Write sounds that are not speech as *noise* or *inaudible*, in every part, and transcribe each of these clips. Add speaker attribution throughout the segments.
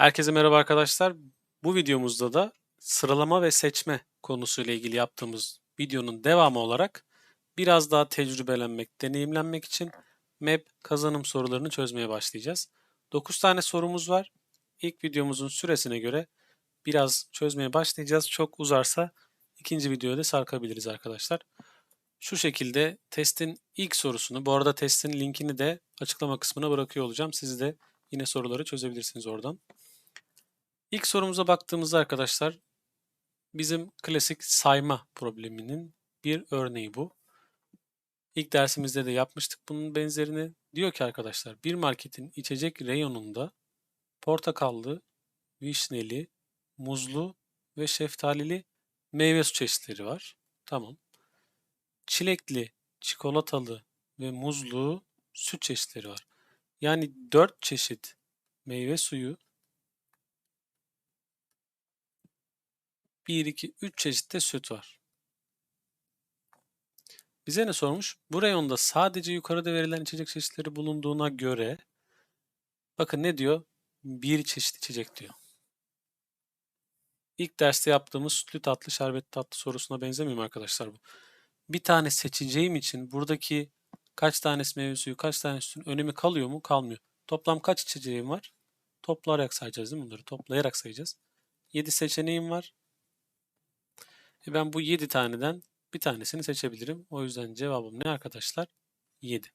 Speaker 1: Herkese merhaba arkadaşlar. Bu videomuzda da sıralama ve seçme konusuyla ilgili yaptığımız videonun devamı olarak biraz daha tecrübelenmek, deneyimlenmek için map kazanım sorularını çözmeye başlayacağız. 9 tane sorumuz var. İlk videomuzun süresine göre biraz çözmeye başlayacağız. Çok uzarsa ikinci videoya da sarkabiliriz arkadaşlar. Şu şekilde testin ilk sorusunu, bu arada testin linkini de açıklama kısmına bırakıyor olacağım. Siz de yine soruları çözebilirsiniz oradan. İlk sorumuza baktığımızda arkadaşlar bizim klasik sayma probleminin bir örneği bu. İlk dersimizde de yapmıştık bunun benzerini. Diyor ki arkadaşlar bir marketin içecek reyonunda portakallı, vişneli, muzlu ve şeftalili meyve su çeşitleri var. Tamam. Çilekli, çikolatalı ve muzlu süt çeşitleri var. Yani 4 çeşit meyve suyu 1, 2, 3 çeşitte süt var. Bize ne sormuş? Bu reyonda sadece yukarıda verilen içecek çeşitleri bulunduğuna göre bakın ne diyor? Bir çeşit içecek diyor. İlk derste yaptığımız sütlü tatlı şerbet tatlı sorusuna benzemiyor mu arkadaşlar bu? Bir tane seçeceğim için buradaki kaç tanesi meyve suyu, kaç tanesi sütün önemi kalıyor mu? Kalmıyor. Toplam kaç içeceğim var? Toplayarak sayacağız değil mi bunları? Toplayarak sayacağız. 7 seçeneğim var. E ben bu 7 taneden bir tanesini seçebilirim. O yüzden cevabım ne arkadaşlar? 7.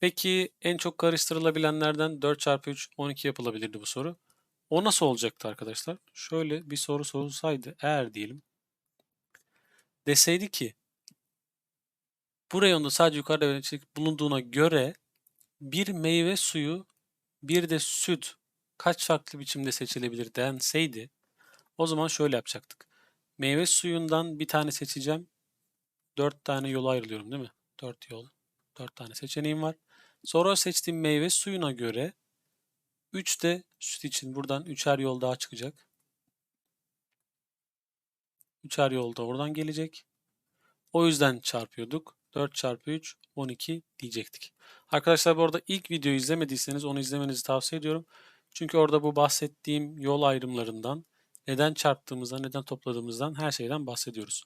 Speaker 1: Peki en çok karıştırılabilenlerden 4 çarpı 3 12 yapılabilirdi bu soru. O nasıl olacaktı arkadaşlar? Şöyle bir soru sorulsaydı eğer diyelim deseydi ki bu reyonda sadece yukarıda verilen içerik bulunduğuna göre bir meyve suyu bir de süt kaç farklı biçimde seçilebilir denseydi o zaman şöyle yapacaktık. Meyve suyundan bir tane seçeceğim. 4 tane yol ayrılıyorum değil mi? 4 yol. 4 tane seçeneğim var. Sonra seçtiğim meyve suyuna göre 3 de süt için buradan 3'er yol daha çıkacak. 3'er yol da oradan gelecek. O yüzden çarpıyorduk. 4 çarpı 3 12 diyecektik. Arkadaşlar bu arada ilk videoyu izlemediyseniz onu izlemenizi tavsiye ediyorum. Çünkü orada bu bahsettiğim yol ayrımlarından neden çarptığımızdan, neden topladığımızdan her şeyden bahsediyoruz.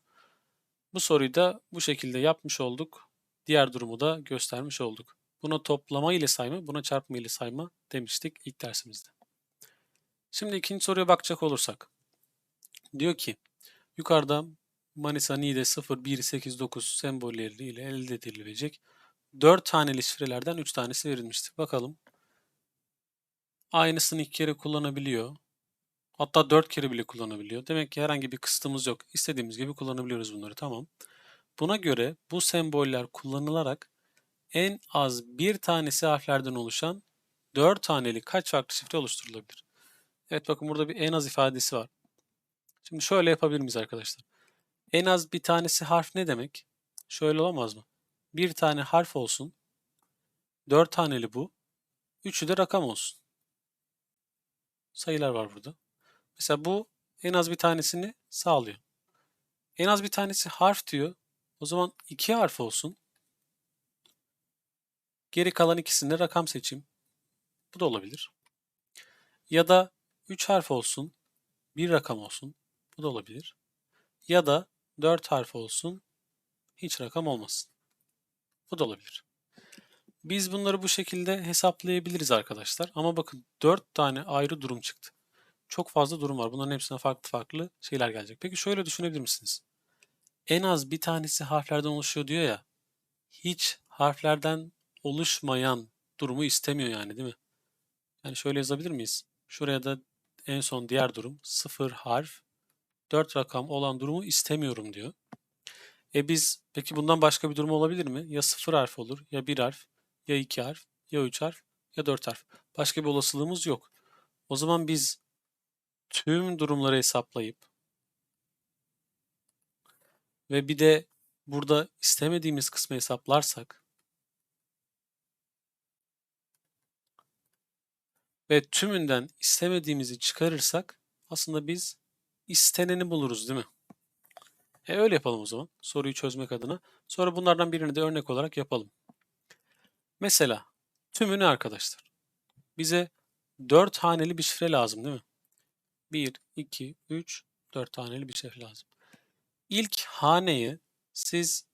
Speaker 1: Bu soruyu da bu şekilde yapmış olduk. Diğer durumu da göstermiş olduk. Buna toplama ile sayma, buna çarpma ile sayma demiştik ilk dersimizde. Şimdi ikinci soruya bakacak olursak. Diyor ki yukarıda Manisa Niğde 0, 1, 8, 9 sembolleriyle elde edilebilecek 4 taneli şifrelerden 3 tanesi verilmiştir. Bakalım. Aynısını iki kere kullanabiliyor. Hatta 4 kere bile kullanabiliyor. Demek ki herhangi bir kısıtımız yok. İstediğimiz gibi kullanabiliyoruz bunları. Tamam. Buna göre bu semboller kullanılarak en az bir tanesi harflerden oluşan 4 taneli kaç farklı şifre oluşturulabilir? Evet bakın burada bir en az ifadesi var. Şimdi şöyle yapabilir miyiz arkadaşlar? En az bir tanesi harf ne demek? Şöyle olamaz mı? Bir tane harf olsun. 4 taneli bu. Üçü de rakam olsun. Sayılar var burada. Mesela bu en az bir tanesini sağlıyor. En az bir tanesi harf diyor. O zaman iki harf olsun. Geri kalan ikisinde rakam seçeyim. Bu da olabilir. Ya da 3 harf olsun. Bir rakam olsun. Bu da olabilir. Ya da 4 harf olsun. Hiç rakam olmasın. Bu da olabilir. Biz bunları bu şekilde hesaplayabiliriz arkadaşlar. Ama bakın 4 tane ayrı durum çıktı çok fazla durum var. Bunların hepsine farklı farklı şeyler gelecek. Peki şöyle düşünebilir misiniz? En az bir tanesi harflerden oluşuyor diyor ya. Hiç harflerden oluşmayan durumu istemiyor yani değil mi? Yani şöyle yazabilir miyiz? Şuraya da en son diğer durum sıfır harf, dört rakam olan durumu istemiyorum diyor. E biz peki bundan başka bir durum olabilir mi? Ya sıfır harf olur, ya bir harf, ya iki harf, ya üç harf, ya dört harf. Başka bir olasılığımız yok. O zaman biz tüm durumları hesaplayıp ve bir de burada istemediğimiz kısmı hesaplarsak ve tümünden istemediğimizi çıkarırsak aslında biz isteneni buluruz değil mi? E öyle yapalım o zaman soruyu çözmek adına. Sonra bunlardan birini de örnek olarak yapalım. Mesela tümünü arkadaşlar bize 4 haneli bir şifre lazım değil mi? 1, 2, 3, 4 haneli bir şifre lazım. İlk haneyi siz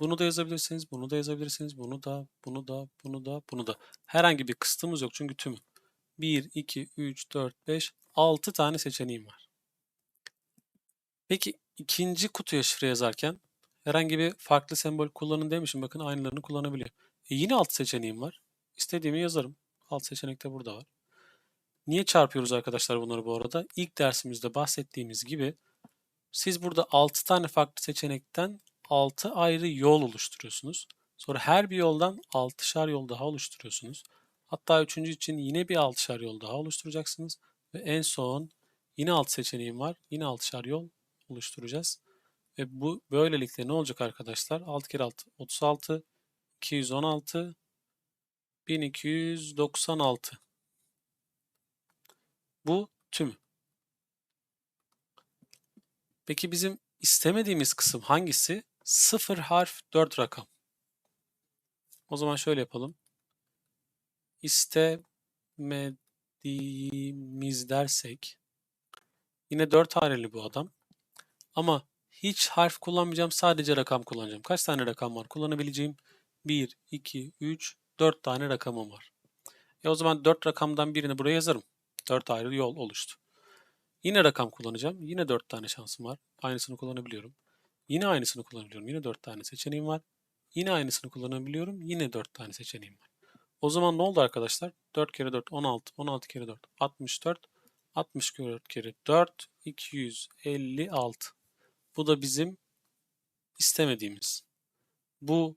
Speaker 1: bunu da yazabilirsiniz, bunu da yazabilirsiniz, bunu da, bunu da, bunu da, bunu da. Herhangi bir kısıtımız yok çünkü tümü. 1, 2, 3, 4, 5, 6 tane seçeneğim var. Peki ikinci kutuya şifre yazarken herhangi bir farklı sembol kullanın demişim. Bakın aynılarını kullanabiliyor. E yine alt seçeneğim var. İstediğimi yazarım. Alt seçenek de burada var. Niye çarpıyoruz arkadaşlar bunları bu arada? İlk dersimizde bahsettiğimiz gibi siz burada 6 tane farklı seçenekten 6 ayrı yol oluşturuyorsunuz. Sonra her bir yoldan 6'şar yol daha oluşturuyorsunuz. Hatta üçüncü için yine bir 6'şar yol daha oluşturacaksınız. Ve en son yine alt seçeneğim var. Yine 6'şar yol oluşturacağız. Ve bu böylelikle ne olacak arkadaşlar? 6 kere 6 36 216 1296 Bu tümü. Peki bizim istemediğimiz kısım hangisi? 0 harf 4 rakam. O zaman şöyle yapalım. İstemediğimiz dersek yine 4 haneli bu adam. Ama hiç harf kullanmayacağım. Sadece rakam kullanacağım. Kaç tane rakam var kullanabileceğim? 1, 2, 3, 4 tane rakamım var. E o zaman 4 rakamdan birini buraya yazarım. 4 ayrı yol oluştu. Yine rakam kullanacağım. Yine 4 tane şansım var. Aynısını kullanabiliyorum. Yine aynısını kullanabiliyorum. Yine 4 tane seçeneğim var. Yine aynısını kullanabiliyorum. Yine 4 tane seçeneğim var. O zaman ne oldu arkadaşlar? 4 kere 4 16. 16 kere 4 64. 64 kere 4 256. Bu da bizim istemediğimiz. Bu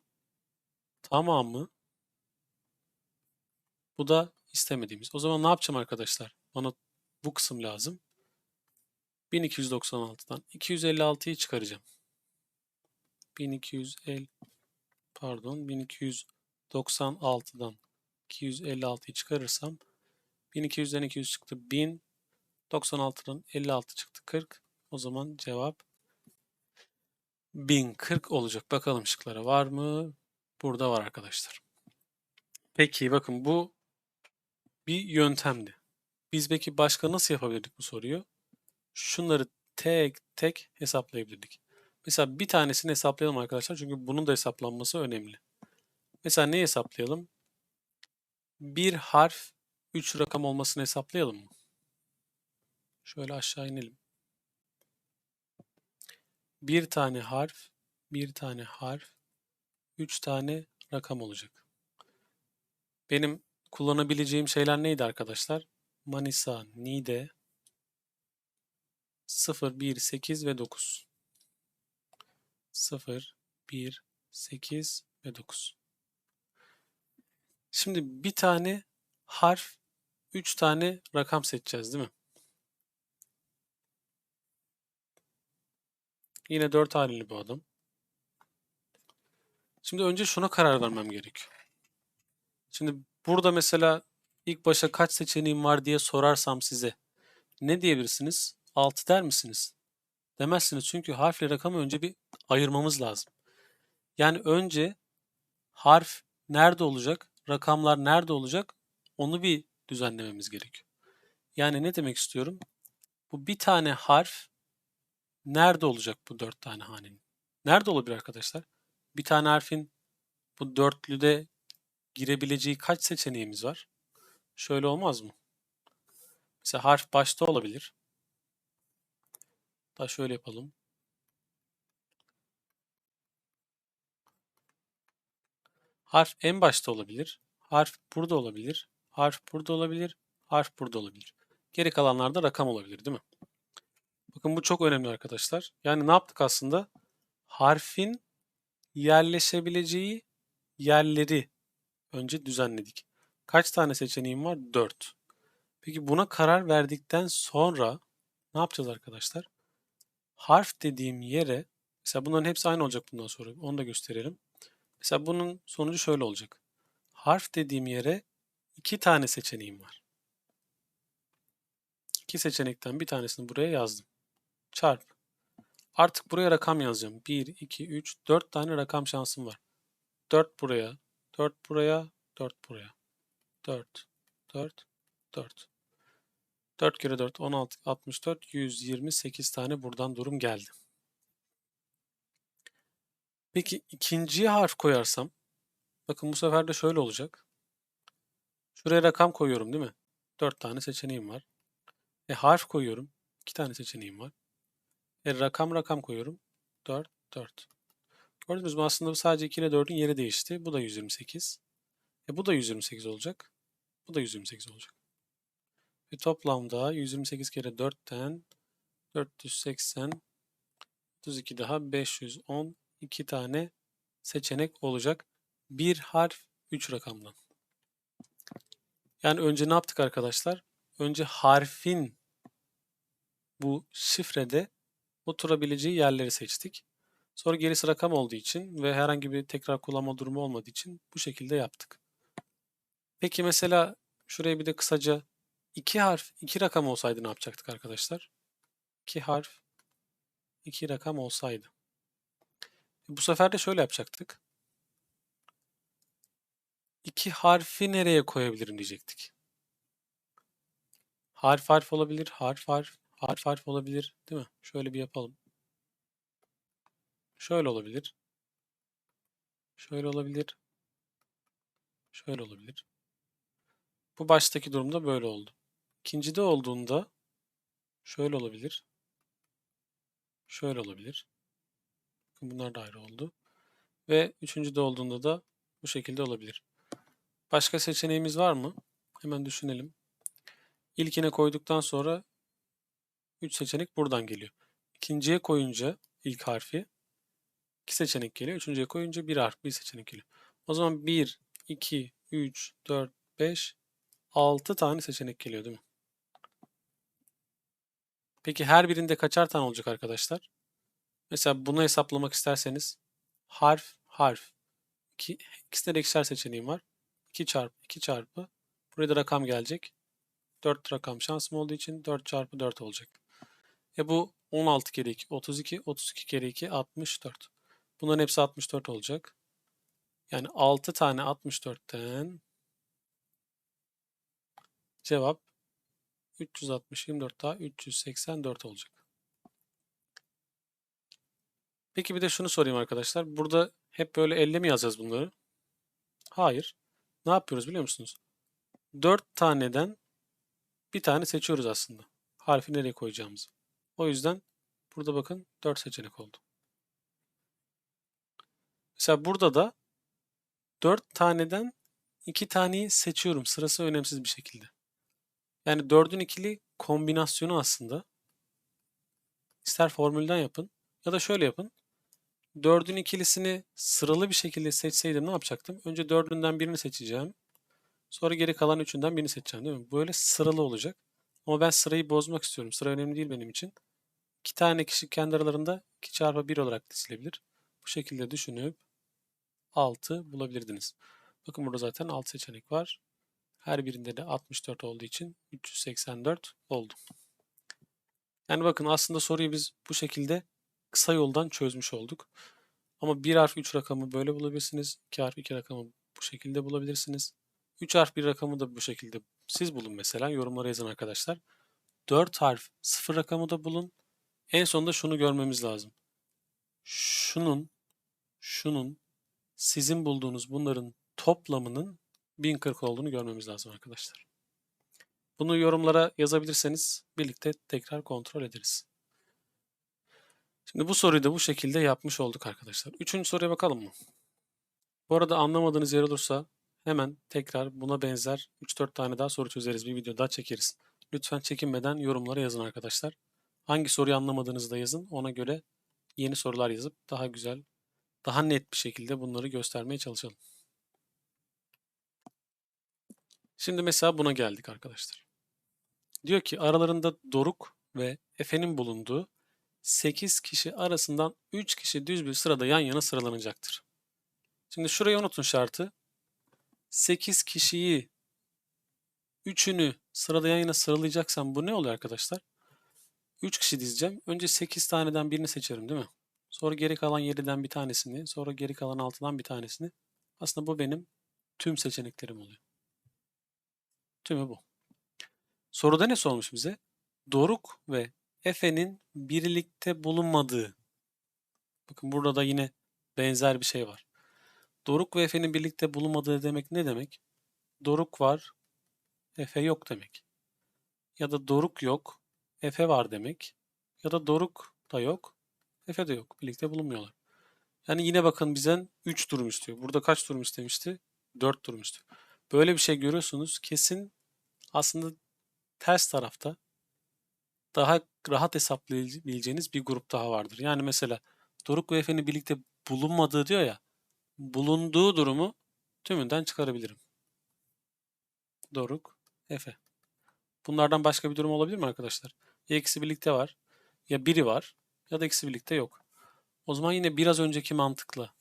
Speaker 1: tamamı bu da istemediğimiz. O zaman ne yapacağım arkadaşlar? Bana bu kısım lazım. 1296'dan 256'yı çıkaracağım. 1250 pardon 1296'dan 256'yı çıkarırsam 1200'den 200 çıktı 1096'dan 56 çıktı 40. O zaman cevap 1040 olacak. Bakalım şıklara var mı? Burada var arkadaşlar. Peki bakın bu bir yöntemdi. Biz peki başka nasıl yapabilirdik bu soruyu? Şunları tek tek hesaplayabilirdik. Mesela bir tanesini hesaplayalım arkadaşlar. Çünkü bunun da hesaplanması önemli. Mesela ne hesaplayalım? Bir harf 3 rakam olmasını hesaplayalım mı? Şöyle aşağı inelim. Bir tane harf, bir tane harf, 3 tane rakam olacak. Benim kullanabileceğim şeyler neydi arkadaşlar? Manisa, Niğde, 0, 1, 8 ve 9. 0, 1, 8 ve 9. Şimdi bir tane harf, 3 tane rakam seçeceğiz değil mi? Yine 4 haneli bu adam. Şimdi önce şuna karar vermem gerekiyor. Şimdi burada mesela ilk başa kaç seçeneğim var diye sorarsam size ne diyebilirsiniz? 6 der misiniz? Demezsiniz çünkü harfle rakamı önce bir ayırmamız lazım. Yani önce harf nerede olacak, rakamlar nerede olacak onu bir düzenlememiz gerekiyor. Yani ne demek istiyorum? Bu bir tane harf nerede olacak bu dört tane hanenin? Nerede olabilir arkadaşlar? Bir tane harfin bu dörtlüde girebileceği kaç seçeneğimiz var? Şöyle olmaz mı? Mesela harf başta olabilir. Da şöyle yapalım. Harf en başta olabilir. Harf burada olabilir. Harf burada olabilir. Harf burada olabilir. Geri kalanlarda rakam olabilir değil mi? Bakın bu çok önemli arkadaşlar. Yani ne yaptık aslında? Harfin yerleşebileceği yerleri önce düzenledik. Kaç tane seçeneğim var? 4. Peki buna karar verdikten sonra ne yapacağız arkadaşlar? Harf dediğim yere mesela bunların hepsi aynı olacak bundan sonra. Onu da gösterelim. Mesela bunun sonucu şöyle olacak. Harf dediğim yere iki tane seçeneğim var. İki seçenekten bir tanesini buraya yazdım. Çarp. Artık buraya rakam yazacağım. 1, 2, 3, 4 tane rakam şansım var. 4 buraya, 4 buraya, 4 buraya. 4, 4, 4. 4 kere 4 16 64 128 tane buradan durum geldi. Peki ikinciye harf koyarsam bakın bu sefer de şöyle olacak. Şuraya rakam koyuyorum değil mi? 4 tane seçeneğim var. E harf koyuyorum. 2 tane seçeneğim var. E rakam rakam koyuyorum. 4 4. Gördünüz mü aslında bu sadece 2 ile 4'ün yeri değişti. Bu da 128. E bu da 128 olacak. Bu da 128 olacak. Ve toplamda 128 kere 4'ten 480 32 daha 510 2 tane seçenek olacak. Bir harf 3 rakamdan. Yani önce ne yaptık arkadaşlar? Önce harfin bu şifrede oturabileceği yerleri seçtik. Sonra gerisi rakam olduğu için ve herhangi bir tekrar kullanma durumu olmadığı için bu şekilde yaptık. Peki mesela şuraya bir de kısaca iki harf, iki rakam olsaydı ne yapacaktık arkadaşlar? İki harf, iki rakam olsaydı. Bu sefer de şöyle yapacaktık. İki harfi nereye koyabilirim diyecektik. Harf harf olabilir, harf harf, harf harf olabilir, değil mi? Şöyle bir yapalım. Şöyle olabilir. Şöyle olabilir. Şöyle olabilir. Bu baştaki durumda böyle oldu. İkincide olduğunda şöyle olabilir. Şöyle olabilir. Bunlar da ayrı oldu. Ve üçüncüde olduğunda da bu şekilde olabilir. Başka seçeneğimiz var mı? Hemen düşünelim. İlkine koyduktan sonra 3 seçenek buradan geliyor. İkinciye koyunca ilk harfi 2 seçenek geliyor. Üçüncüye koyunca bir harf, bir seçenek geliyor. O zaman 1, 2, 3, 4, 5, 6 tane seçenek geliyor değil mi? Peki her birinde kaçar tane olacak arkadaşlar? Mesela bunu hesaplamak isterseniz harf harf. İki, ikisinde de ikişer seçeneğim var. 2 çarpı 2 çarpı. Buraya da rakam gelecek. 4 rakam şansım olduğu için 4 çarpı 4 olacak. E bu 16 kere 2 32. 32 kere 2 64. Bunların hepsi 64 olacak. Yani 6 tane 64'ten cevap 360 24 daha 384 olacak. Peki bir de şunu sorayım arkadaşlar. Burada hep böyle elle mi yazacağız bunları? Hayır. Ne yapıyoruz biliyor musunuz? 4 taneden bir tane seçiyoruz aslında. Harfi nereye koyacağımızı. O yüzden burada bakın 4 seçenek oldu. Mesela burada da 4 taneden 2 taneyi seçiyorum. Sırası önemsiz bir şekilde. Yani 4'ün ikili kombinasyonu aslında. İster formülden yapın ya da şöyle yapın. 4'ün ikilisini sıralı bir şekilde seçseydim ne yapacaktım? Önce 4'ünden birini seçeceğim. Sonra geri kalan üçünden birini seçeceğim değil mi? Böyle sıralı olacak. Ama ben sırayı bozmak istiyorum. Sıra önemli değil benim için. İki tane kişi kendi aralarında 2 çarpı 1 olarak dizilebilir. Bu şekilde düşünüp 6 bulabilirdiniz. Bakın burada zaten 6 seçenek var. Her birinde de 64 olduğu için 384 oldu. Yani bakın aslında soruyu biz bu şekilde kısa yoldan çözmüş olduk. Ama bir harf 3 rakamı böyle bulabilirsiniz. 2 harf 2 rakamı bu şekilde bulabilirsiniz. 3 harf bir rakamı da bu şekilde siz bulun mesela. Yorumlara yazın arkadaşlar. 4 harf 0 rakamı da bulun. En sonunda şunu görmemiz lazım. Şunun, şunun, sizin bulduğunuz bunların toplamının 1040 olduğunu görmemiz lazım arkadaşlar. Bunu yorumlara yazabilirseniz birlikte tekrar kontrol ederiz. Şimdi bu soruyu da bu şekilde yapmış olduk arkadaşlar. Üçüncü soruya bakalım mı? Bu arada anlamadığınız yer olursa hemen tekrar buna benzer 3-4 tane daha soru çözeriz. Bir video daha çekeriz. Lütfen çekinmeden yorumlara yazın arkadaşlar. Hangi soruyu anlamadığınızı da yazın. Ona göre yeni sorular yazıp daha güzel, daha net bir şekilde bunları göstermeye çalışalım. Şimdi mesela buna geldik arkadaşlar. Diyor ki aralarında Doruk ve Efe'nin bulunduğu 8 kişi arasından 3 kişi düz bir sırada yan yana sıralanacaktır. Şimdi şurayı unutun şartı. 8 kişiyi 3'ünü sırada yan yana sıralayacaksam bu ne oluyor arkadaşlar? 3 kişi dizeceğim. Önce 8 taneden birini seçerim değil mi? Sonra geri kalan 7'den bir tanesini, sonra geri kalan 6'dan bir tanesini. Aslında bu benim tüm seçeneklerim oluyor. Tümü bu. Soruda ne sormuş bize? Doruk ve Efe'nin birlikte bulunmadığı. Bakın burada da yine benzer bir şey var. Doruk ve Efe'nin birlikte bulunmadığı demek ne demek? Doruk var, Efe yok demek. Ya da Doruk yok, Efe var demek. Ya da Doruk da yok, Efe de yok. Birlikte bulunmuyorlar. Yani yine bakın bizden 3 durum istiyor. Burada kaç durum istemişti? 4 durum istiyor. Böyle bir şey görüyorsunuz. Kesin aslında ters tarafta daha rahat hesaplayabileceğiniz bir grup daha vardır. Yani mesela Doruk ve Efe'nin birlikte bulunmadığı diyor ya. Bulunduğu durumu tümünden çıkarabilirim. Doruk, Efe. Bunlardan başka bir durum olabilir mi arkadaşlar? Ya ikisi birlikte var, ya biri var, ya da ikisi birlikte yok. O zaman yine biraz önceki mantıkla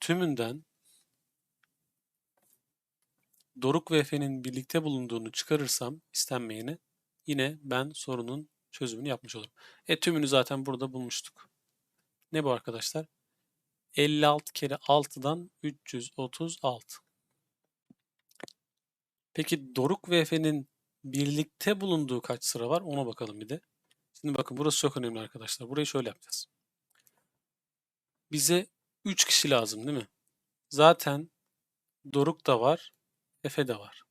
Speaker 1: tümünden Doruk ve Efe'nin birlikte bulunduğunu çıkarırsam istenmeyeni yine ben sorunun çözümünü yapmış olurum. E tümünü zaten burada bulmuştuk. Ne bu arkadaşlar? 56 kere 6'dan 336. Peki Doruk ve Efe'nin birlikte bulunduğu kaç sıra var? Ona bakalım bir de. Şimdi bakın burası çok önemli arkadaşlar. Burayı şöyle yapacağız. Bize 3 kişi lazım değil mi? Zaten Doruk da var, Efe de var.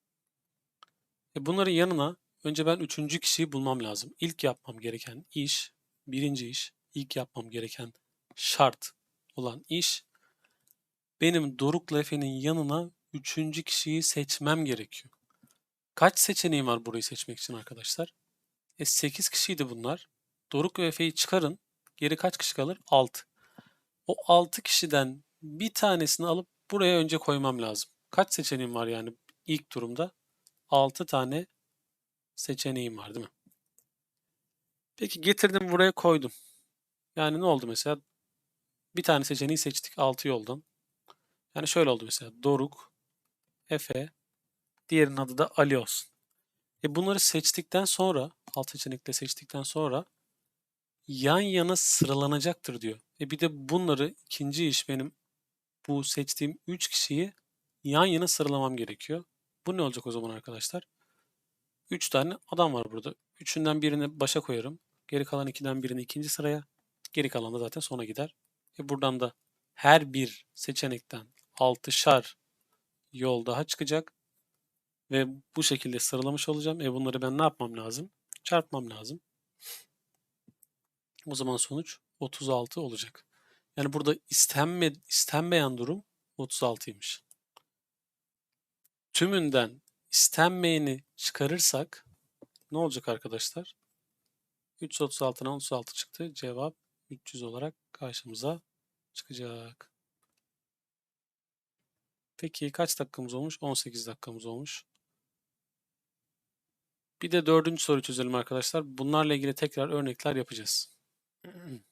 Speaker 1: E bunların yanına önce ben üçüncü kişiyi bulmam lazım. İlk yapmam gereken iş, birinci iş, ilk yapmam gereken şart olan iş benim Doruk'la Efe'nin yanına üçüncü kişiyi seçmem gerekiyor. Kaç seçeneğim var burayı seçmek için arkadaşlar? E 8 kişiydi bunlar. Doruk ve Efe'yi çıkarın. Geri kaç kişi kalır? 6. O 6 kişiden bir tanesini alıp buraya önce koymam lazım. Kaç seçeneğim var yani ilk durumda? 6 tane seçeneğim var değil mi? Peki getirdim buraya koydum. Yani ne oldu mesela? Bir tane seçeneği seçtik 6 yoldan. Yani şöyle oldu mesela. Doruk, Efe, diğerinin adı da Ali olsun. E bunları seçtikten sonra, alt seçenekle seçtikten sonra yan yana sıralanacaktır diyor. E bir de bunları ikinci iş benim bu seçtiğim 3 kişiyi yan yana sıralamam gerekiyor. Bu ne olacak o zaman arkadaşlar? 3 tane adam var burada. Üçünden birini başa koyarım. Geri kalan ikiden birini ikinci sıraya. Geri kalan da zaten sona gider. E buradan da her bir seçenekten 6'şar yol daha çıkacak. Ve bu şekilde sıralamış olacağım. E bunları ben ne yapmam lazım? Çarpmam lazım. O zaman sonuç 36 olacak. Yani burada istenme, istenmeyen durum 36'ymış. Tümünden istenmeyeni çıkarırsak ne olacak arkadaşlar? 336'dan 36 çıktı. Cevap 300 olarak karşımıza çıkacak. Peki kaç dakikamız olmuş? 18 dakikamız olmuş. Bir de dördüncü soru çözelim arkadaşlar. Bunlarla ilgili tekrar örnekler yapacağız. *clears throat*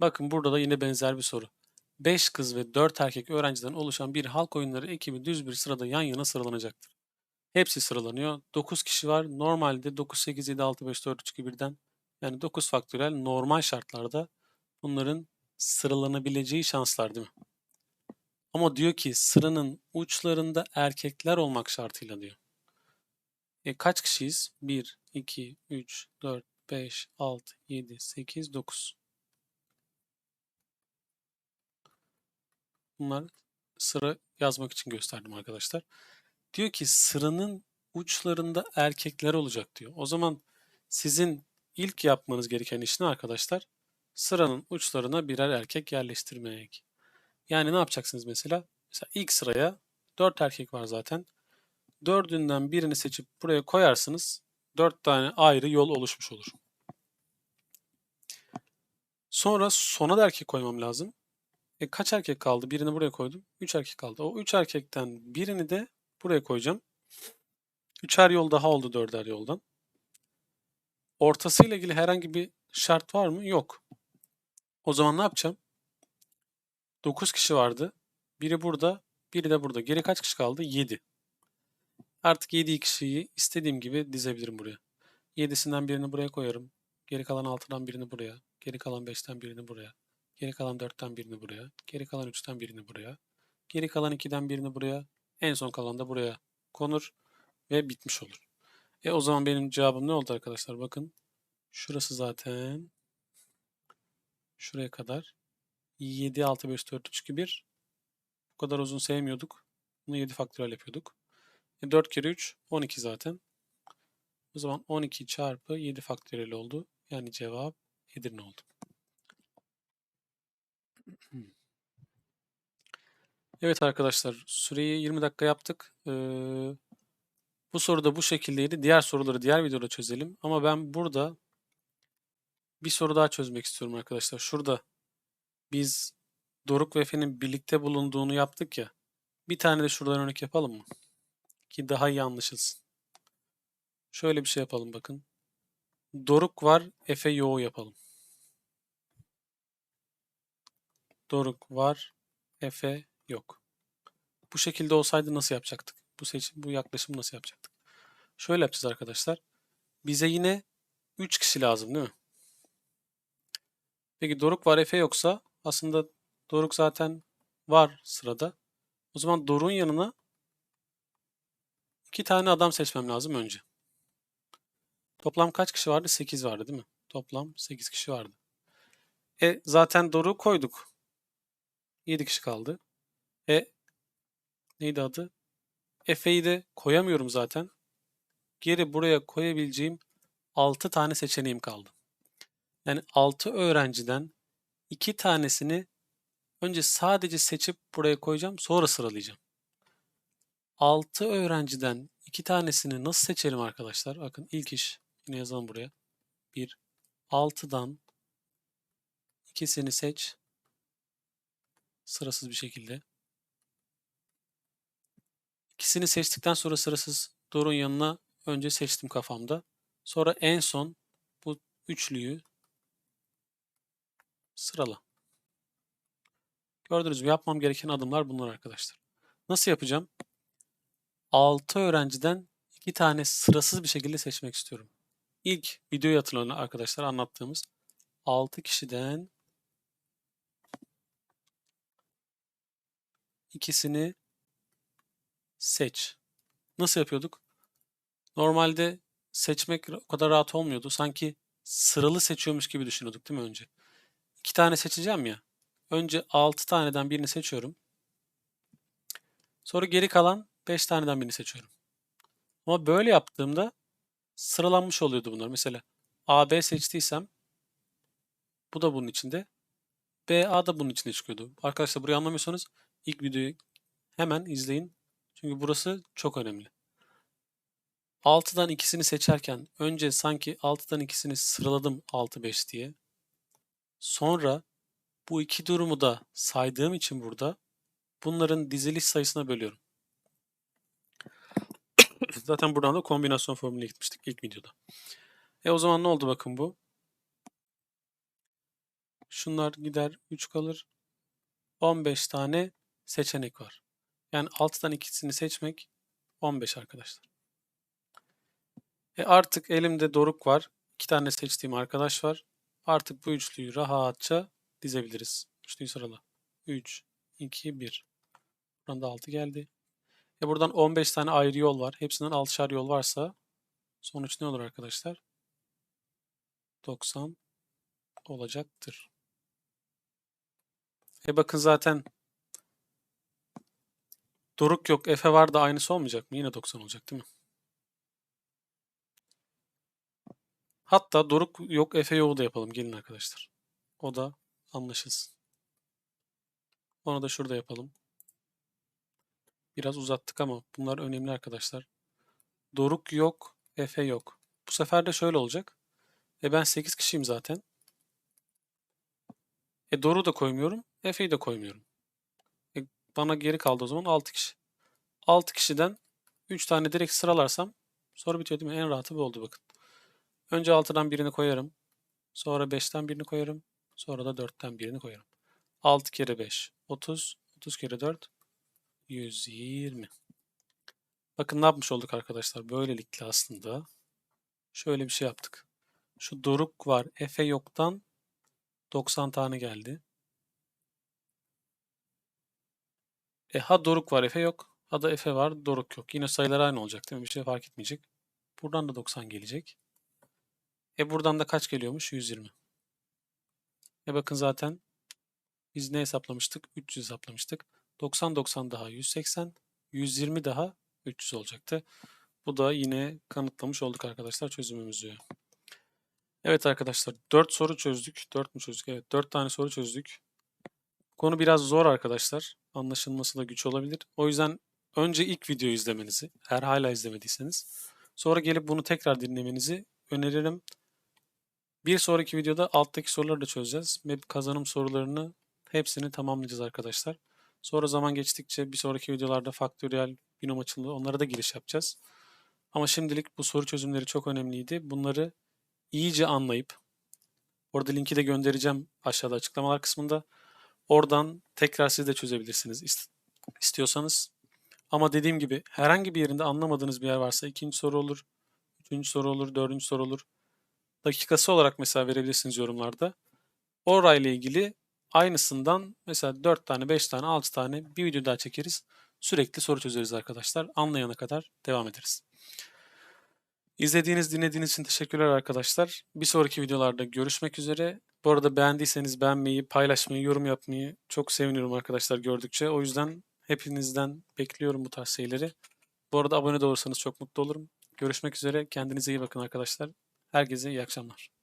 Speaker 1: Bakın burada da yine benzer bir soru. 5 kız ve 4 erkek öğrenciden oluşan bir halk oyunları ekibi düz bir sırada yan yana sıralanacaktır. Hepsi sıralanıyor. 9 kişi var. Normalde 9, 8, 7, 6, 5, 4, 3, 2, 1'den yani 9 faktörel normal şartlarda bunların sıralanabileceği şanslar değil mi? Ama diyor ki sıranın uçlarında erkekler olmak şartıyla diyor. E kaç kişiyiz? 1, 2, 3, 4, 5, 6, 7, 8, 9. Bunlar sıra yazmak için gösterdim arkadaşlar. Diyor ki sıranın uçlarında erkekler olacak diyor. O zaman sizin ilk yapmanız gereken iş ne arkadaşlar? Sıranın uçlarına birer erkek yerleştirmek. Yani ne yapacaksınız mesela? Mesela ilk sıraya 4 erkek var zaten. Dördünden birini seçip buraya koyarsınız. 4 tane ayrı yol oluşmuş olur. Sonra sona da erkek koymam lazım. E kaç erkek kaldı? Birini buraya koydum. 3 erkek kaldı. O 3 erkekten birini de buraya koyacağım. Üçer yol daha oldu dörder yoldan. Ortasıyla ilgili herhangi bir şart var mı? Yok. O zaman ne yapacağım? 9 kişi vardı. Biri burada, biri de burada. Geri kaç kişi kaldı? 7. Artık 7 kişiyi istediğim gibi dizebilirim buraya. 7'sinden birini buraya koyarım. Geri kalan 6'dan birini buraya. Geri kalan 5'ten birini buraya. Geri kalan 4'ten birini buraya. Geri kalan 3'ten birini buraya. Geri kalan 2'den birini buraya. En son kalan da buraya konur. ve bitmiş olur. E o zaman benim cevabım ne oldu arkadaşlar? Bakın şurası zaten şuraya kadar 7, 6, 5, 4, 3, 2, 1 bu kadar uzun sevmiyorduk. Bunu 7 faktöriyel yapıyorduk. E 4 kere 3 12 zaten. O zaman 12 çarpı 7 faktöriyel oldu. Yani cevap Edirne oldu. Evet arkadaşlar süreyi 20 dakika yaptık. Ee, bu soru da bu şekildeydi. Diğer soruları diğer videoda çözelim. Ama ben burada bir soru daha çözmek istiyorum arkadaşlar. Şurada biz Doruk ve Efe'nin birlikte bulunduğunu yaptık ya. Bir tane de şuradan örnek yapalım mı? Ki daha iyi anlaşılsın. Şöyle bir şey yapalım bakın. Doruk var, Efe yoğu yapalım. Doruk var, Efe yok. Bu şekilde olsaydı nasıl yapacaktık? Bu seçim, bu yaklaşımı nasıl yapacaktık? Şöyle yapacağız arkadaşlar. Bize yine 3 kişi lazım değil mi? Peki Doruk var, Efe yoksa aslında Doruk zaten var sırada. O zaman Doruk'un yanına iki tane adam seçmem lazım önce. Toplam kaç kişi vardı? 8 vardı değil mi? Toplam 8 kişi vardı. E zaten Doruk'u koyduk. 7 kişi kaldı. E neydi adı? Efe'yi de koyamıyorum zaten. Geri buraya koyabileceğim 6 tane seçeneğim kaldı. Yani 6 öğrenciden 2 tanesini önce sadece seçip buraya koyacağım. Sonra sıralayacağım. 6 öğrenciden 2 tanesini nasıl seçelim arkadaşlar? Bakın ilk iş. Yine yazalım buraya. 1. 6'dan ikisini seç. Sırasız bir şekilde. İkisini seçtikten sonra sırasız Doruk'un yanına önce seçtim kafamda. Sonra en son bu üçlüyü sırala. Gördünüz mü? Yapmam gereken adımlar bunlar arkadaşlar. Nasıl yapacağım? 6 öğrenciden 2 tane sırasız bir şekilde seçmek istiyorum. İlk videoyu hatırlayın arkadaşlar anlattığımız 6 kişiden ikisini seç. Nasıl yapıyorduk? Normalde seçmek o kadar rahat olmuyordu. Sanki sıralı seçiyormuş gibi düşünüyorduk değil mi önce? İki tane seçeceğim ya. Önce 6 taneden birini seçiyorum. Sonra geri kalan 5 taneden birini seçiyorum. Ama böyle yaptığımda sıralanmış oluyordu bunlar. Mesela A, B seçtiysem bu da bunun içinde. B, A da bunun içinde çıkıyordu. Arkadaşlar burayı anlamıyorsanız ilk videoyu hemen izleyin. Çünkü burası çok önemli. 6'dan ikisini seçerken önce sanki 6'dan ikisini sıraladım 6-5 diye. Sonra bu iki durumu da saydığım için burada bunların diziliş sayısına bölüyorum. *coughs* Zaten buradan da kombinasyon formülüne gitmiştik ilk videoda. E o zaman ne oldu bakın bu? Şunlar gider 3 kalır. 15 tane seçenek var. Yani 6'dan ikisini seçmek 15 arkadaşlar. E artık elimde doruk var. 2 tane seçtiğim arkadaş var. Artık bu üçlüyü rahatça dizebiliriz. Üçlüyü sırala. 3, 2, 1. Buradan da 6 geldi. E buradan 15 tane ayrı yol var. Hepsinden 6'şar yol varsa sonuç ne olur arkadaşlar? 90 olacaktır. E bakın zaten Doruk yok, Efe var da aynısı olmayacak mı? Yine 90 olacak değil mi? Hatta Doruk yok, Efe yok da yapalım. Gelin arkadaşlar. O da anlaşılsın. Onu da şurada yapalım. Biraz uzattık ama bunlar önemli arkadaşlar. Doruk yok, Efe yok. Bu sefer de şöyle olacak. E ben 8 kişiyim zaten. E Doruk'u da koymuyorum, Efe'yi de koymuyorum. Bana geri kaldı o zaman 6 kişi. 6 kişiden 3 tane direkt sıralarsam soru bitiyor değil mi? En rahatı bu oldu bakın. Önce 6'dan birini koyarım. Sonra 5'ten birini koyarım. Sonra da 4'ten birini koyarım. 6 kere 5 30. 30 kere 4 120. Bakın ne yapmış olduk arkadaşlar. Böylelikle aslında şöyle bir şey yaptık. Şu doruk var. Efe yoktan 90 tane geldi. E ha doruk var Efe yok. Ada Efe var. Doruk yok. Yine sayılar aynı olacak değil mi? Bir şey fark etmeyecek. Buradan da 90 gelecek. E buradan da kaç geliyormuş? 120. E bakın zaten biz ne hesaplamıştık? 300 hesaplamıştık. 90 90 daha 180. 120 daha 300 olacaktı. Bu da yine kanıtlamış olduk arkadaşlar çözümümüzü. Evet arkadaşlar 4 soru çözdük. 4 mü çözdük? Evet 4 tane soru çözdük. Konu biraz zor arkadaşlar. Anlaşılması da güç olabilir. O yüzden önce ilk videoyu izlemenizi, eğer hala izlemediyseniz, sonra gelip bunu tekrar dinlemenizi öneririm. Bir sonraki videoda alttaki soruları da çözeceğiz. Ve kazanım sorularını hepsini tamamlayacağız arkadaşlar. Sonra zaman geçtikçe bir sonraki videolarda faktöriyel, binom açılımı onlara da giriş yapacağız. Ama şimdilik bu soru çözümleri çok önemliydi. Bunları iyice anlayıp, orada linki de göndereceğim aşağıda açıklamalar kısmında. Oradan tekrar siz de çözebilirsiniz ist- istiyorsanız. Ama dediğim gibi herhangi bir yerinde anlamadığınız bir yer varsa ikinci soru olur, üçüncü soru olur, dördüncü soru olur. Dakikası olarak mesela verebilirsiniz yorumlarda. Orayla ilgili aynısından mesela 4 tane, 5 tane, 6 tane bir video daha çekeriz. Sürekli soru çözeriz arkadaşlar. Anlayana kadar devam ederiz. İzlediğiniz, dinlediğiniz için teşekkürler arkadaşlar. Bir sonraki videolarda görüşmek üzere. Bu arada beğendiyseniz beğenmeyi, paylaşmayı, yorum yapmayı çok seviniyorum arkadaşlar gördükçe. O yüzden hepinizden bekliyorum bu tarz şeyleri. Bu arada abone de olursanız çok mutlu olurum. Görüşmek üzere. Kendinize iyi bakın arkadaşlar. Herkese iyi akşamlar.